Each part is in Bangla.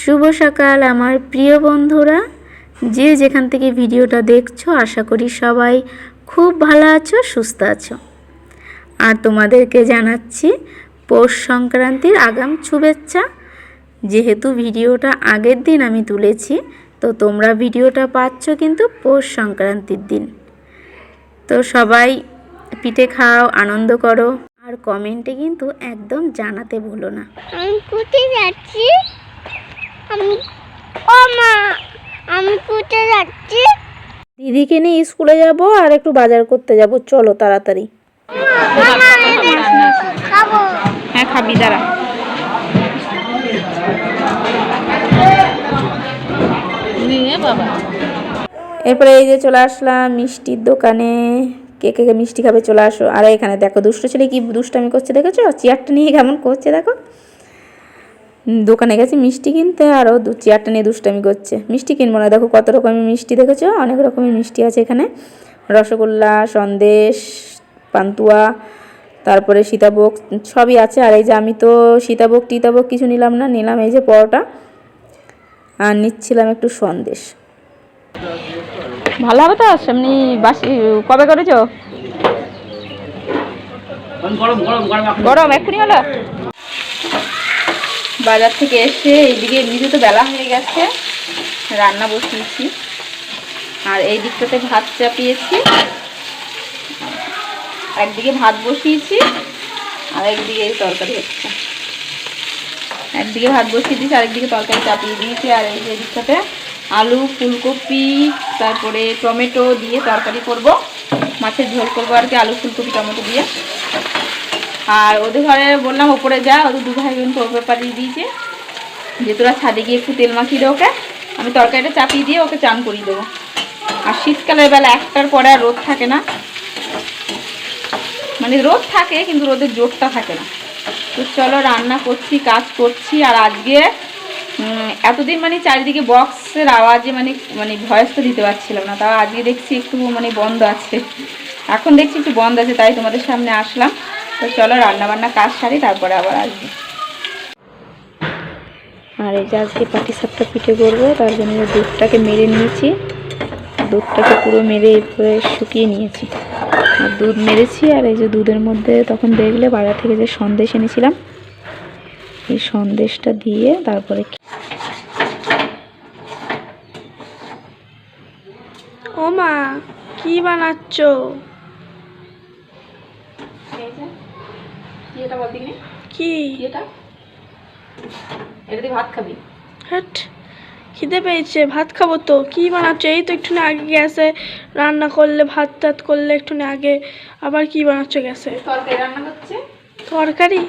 শুভ সকাল, আমার প্রিয় বন্ধুরা। যে যেখান থেকে ভিডিওটা দেখছ, আশা করি সবাই খুব ভালো আছো, সুস্থ আছো। আর তোমাদেরকে জানাচ্ছি, পৌষ সংক্রান্তির আগাম শুভেচ্ছা। যেহেতু ভিডিওটা আগের দিন আমি তুলেছি, তো তোমরা ভিডিওটা পাচ্ছ কিন্তু পৌষ সংক্রান্তির দিন। তো সবাই পিঠে খাও, আনন্দ করো। আর কমেন্টে কিন্তু একদম জানাতে ভুলো না। আমি কোথায় যাচ্ছি? আমি ও মা আমি কোথায় যাচ্ছি? দিদিকে নিয়ে স্কুলে যাব আর একটু বাজার করতে যাব। চলো তাড়াতাড়ি। হ্যাঁ খাবি দাঁড়া। এরপরে এই যে চলে আসলাম মিষ্টির দোকানে। কে কে মিষ্টি খাবে চলে আসো। আর এখানে দেখো, দুষ্ট ছেলে কি দুষ্টামি করছে দেখেছ? চেয়ারটা নিয়ে কেমন করছে দেখো। দোকানে গেছি মিষ্টি কিনতে আরও দু চেয়ারটা নিয়ে দুষ্টামি করছে। মিষ্টি কিনবো না, দেখো কত রকমের মিষ্টি দেখেছ? অনেক রকমের মিষ্টি আছে এখানে। রসগোল্লা, সন্দেশ, পান্তুয়া, তারপরে সীতাভোগ, সবই আছে। আর এই যে আমি তো সীতাভোগ, টিতাভোগ কিছু নিলাম না, নিলাম এই যে পরোটা। আর নিচ্ছিলাম একটু সন্দেশ। ভালো হবে তো, সামনে বাসি, কবে করেছ? গরম, এক্ষুনি হলো? বাজার থেকে এসে এইদিকে এমনিতে তো বেলা হয়ে গেছে, রান্না বসিয়েছি। আর এই দিকটাতে ভাত চাপিয়েছি। একদিকে ভাত বসিয়েছি, আর একদিকে এই তরকারি হচ্ছে। একদিকে ভাত বসিয়ে দিয়েছি, আরেকদিকে তরকারি চাপিয়ে দিয়েছি, আর এই যে দিকটাতে আলু, ফুলকপি, তারপরে টমেটো দিয়ে তরকারি করব। মাছের ঝোল করব আর কি, আলু, ফুলকপি, টমেটো দিয়ে। আর ওদের ঘরে বললাম ওপরে যা, ওদের দু ভাই বোনকে ওপরে পাঠিয়ে দিয়েছে। যে তোরা ছাদে গিয়ে একটু তেল মাখিয়ে দে ওকে। আমি তরকারিটা চাপিয়ে দিয়ে ওকে চান করিয়ে দেবো। আর শীতকালের বেলা একটার পরে আর রোদ থাকে না। মানে রোদ থাকে, কিন্তু রোদের জোরটা থাকে না। তো চলো রান্না করছি, কাজ করছি, আর আজকে এতদিন মানে চারিদিকে বক্সের আওয়াজে মানে মানে ভয়েস তো দিতে পারছিলাম না, তাও আজকে দেখছি একটু মানে বন্ধ আছে। এখন দেখছি একটু বন্ধ আছে, তাই তোমাদের সামনে আসলাম। তো চলো রান্না বান্না কাজ সারি, তারপরে আবার আসব। আর এই যে আজকে পাটি সাপটা পিঠে করব, তার জন্য দুধটাকে মেরে নিয়েছি। দুধটাকে পুরো মেরে এরপরে শুকিয়ে নিয়েছি। আর দুধ মেরেছি, আর এই যে দুধের মধ্যে তখন দেখলে বাজার থেকে যে সন্দেশ এনেছিলাম, এই সন্দেশটা দিয়ে তারপরে ও মা কি বানাচ্ছ? কি? এটা দিয়ে ভাত খাবি। হ্যাট খিদে পেয়েছে ভাত খাব তো। কি বানাচ্ছ? এই তো একটু আগে গ্যাসে রান্না করলে ভাত টাত করলে একটু আগে। আবার কি বানাচ্ছ গ্যাসে তরকারি রান্না হচ্ছে তরকারি?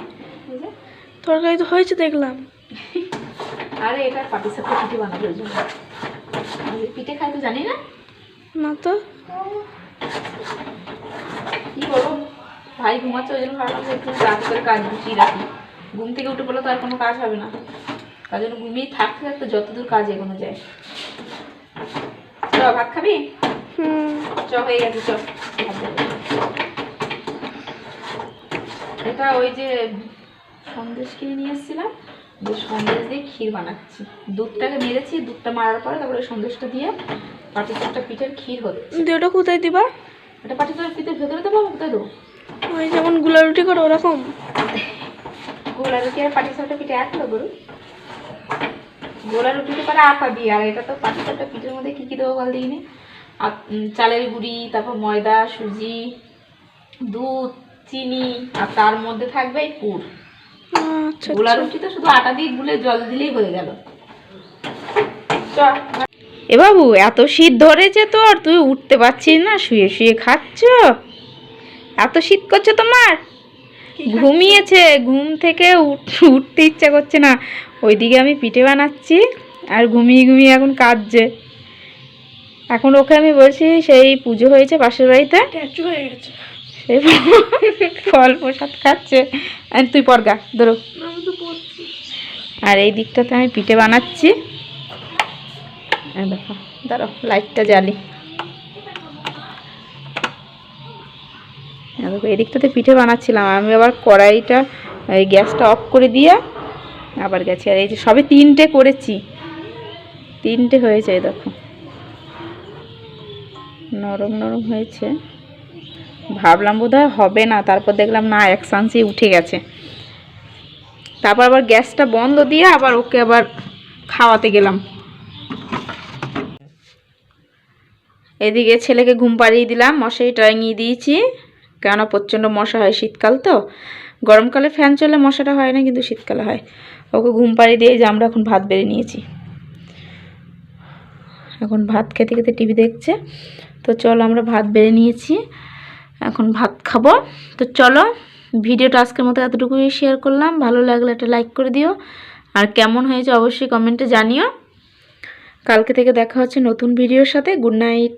তরকারি তো হয়েছে দেখলাম। আরে এটা পাটি সাপটা পিঠে বানাবো পিঠে খাই তো জানি না। না তো। কি করব ভাই ঘুমাচ্ছে ওই জন্য ভাবলাম একটু রাত করে কাজ গুছিয়ে রাখি। ঘুম থেকে উঠে পড়লে তো আর কোনো কাজ হবে না। তার জন্য ঘুমিয়ে থাকতে থাকতে যতদূর কাজ এগোনো যায়। চ ভাত খাবি? হুম। চ হয়ে গেছে চ। এটা ওই যে সন্দেশ কিনে নিয়ে এসেছিলাম। যে সন্দেশ দিয়ে ক্ষীর বানাচ্ছি। দুধটাকে মেরেছি দুধটা মারার পরে তারপরে সন্দেশটা দিয়ে পাটি সাপটা পিঠের ক্ষীর দিয়ে ওটা কোথায় দিবা? এটা পাটি সাপটা পিঠের ভেতরে দেবো কোথায় দেবো? ওই যেমনগুলা রুটি করো ওরকম। গোলা রুটি আর পাটি সাপটা পিঠে এক গরু গোলা রুটিতে পারে আটা দিয়ে আর এটা তো পাটি সাপটা পিঠের মধ্যে কী কী দেবো বল চালের গুঁড়ি তারপর ময়দা সুজি দুধ চিনি আর তার মধ্যে থাকবে পুর। আচ্ছা গোলা আচ্ছা। রুটি তো শুধু আটা দিয়ে গুলে জল দিলেই হয়ে গেল। এ বাবু এত শীত ধরেছে তো আর তুই উঠতে পারছিস না শুয়ে শুয়ে খাচ্ছ? এত শীত করছে তোমার? ঘুমিয়েছে ঘুম থেকে উঠ- উঠতে ইচ্ছা করছে না। ওইদিকে আমি পিঠে বানাচ্ছি আর ঘুমিয়ে ঘুমিয়ে এখন কাঁদছে। এখন ওকে আমি বলছি সেই পুজো হয়েছে পাশের বাড়িতে। হয়ে গেছে। সেই ফল প্রসাদ খাচ্ছে। আর তুই পরগা ধরো। আর এই দিকটাতে আমি পিঠে বানাচ্ছি। দেখো, দাঁড়াও লাইটটা জ্বালি। এই দেখো এই দিকটাতে পিঠে বানাচ্ছিলাম, আমি আবার কড়াইটা, এই গ্যাসটা অফ করে দিয়ে আবার গেছি। আর এই যে সবে তিনটে করেছি, তিনটে হয়েছে দেখো। নরম নরম হয়েছে। ভাবলাম বোধহয় হবে না, তারপর দেখলাম না, এক চান্সে উঠে গেছে। তারপর আবার গ্যাসটা বন্ধ দিয়ে আবার ওকে আবার খাওয়াতে গেলাম। এদিকে ছেলেকে ঘুম পাড়িয়ে দিলাম, মশারি টাঙিয়ে দিয়েছি। কেননা প্রচণ্ড মশা হয় শীতকাল তো। গরমকালে ফ্যান চলে মশাটা হয় না, কিন্তু শীতকালে হয়। ওকে ঘুম পাড়িয়ে দিয়ে যে আমরা এখন ভাত বেড়ে নিয়েছি। এখন ভাত খেতে খেতে টিভি দেখছে। তো চলো আমরা ভাত বেড়ে নিয়েছি। এখন ভাত খাব। তো চলো, ভিডিওটা আজকের মতো এতটুকুই শেয়ার করলাম। ভালো লাগলে একটা লাইক করে দিও। আর কেমন হয়েছে অবশ্যই কমেন্টে জানিও। কালকে থেকে দেখা হচ্ছে নতুন ভিডিওর সাথে গুড নাইট।